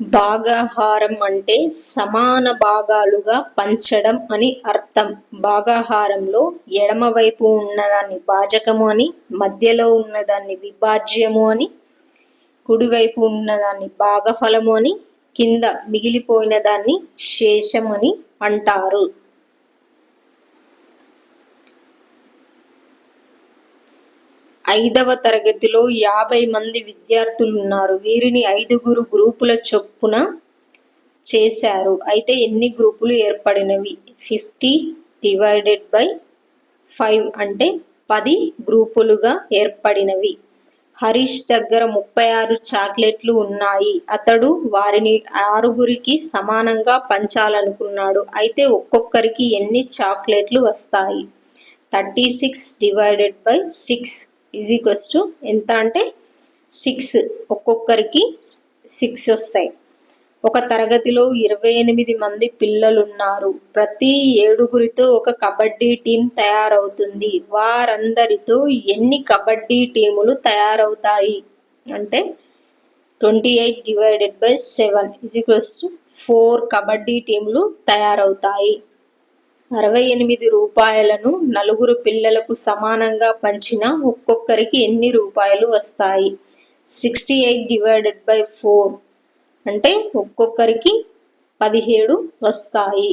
భాగాహారం అంటే సమాన భాగాలుగా పంచడం అని అర్థం. భాగాహారంలో ఎడమవైపు ఉన్నదాన్ని భాజకము అని మధ్యలో ఉన్నదాన్ని విభాజ్యము అని కుడివైపు ఉన్నదాన్ని భాగఫలము అని కింద మిగిలిపోయిన దాన్ని శేషం అని అంటారు. ఐదవ తరగతిలో యాభై మంది విద్యార్థులున్నారు. వీరిని ఐదుగురు గ్రూపుల చొప్పున చేశారు. అయితే ఎన్ని గ్రూపులు ఏర్పడినవి? ఫిఫ్టీ డివైడెడ్ బై ఫైవ్ అంటే పది గ్రూపులుగా ఏర్పడినవి. హరీష్ దగ్గర ముప్పై ఆరు చాక్లెట్లు ఉన్నాయి. అతడు వారిని ఆరుగురికి సమానంగా పంచాలనుకున్నాడు. అయితే ఒక్కొక్కరికి ఎన్ని చాక్లెట్లు వస్తాయి? Thirty six divided by six is equals to ఎంత అంటే సిక్స్. ఒక్కొక్కరికి సిక్స్ వస్తాయి. ఒక తరగతిలో ఇరవై ఎనిమిది మంది పిల్లలున్నారు. ప్రతి ఏడుగురితో ఒక కబడ్డీ టీం తయారవుతుంది. వారందరితో ఎన్ని కబడ్డీ టీములు తయారవుతాయి? అంటే twenty eight divided by seven. Is equals to four kabaddi టీములు తయారవుతాయి. అరవై ఎనిమిది రూపాయలను నలుగురు పిల్లలకు సమానంగా పంచిన ఒక్కొక్కరికి ఎన్ని రూపాయలు వస్తాయి? Sixty eight divided by four అంటే ఒక్కొక్కరికి పదిహేడు వస్తాయి.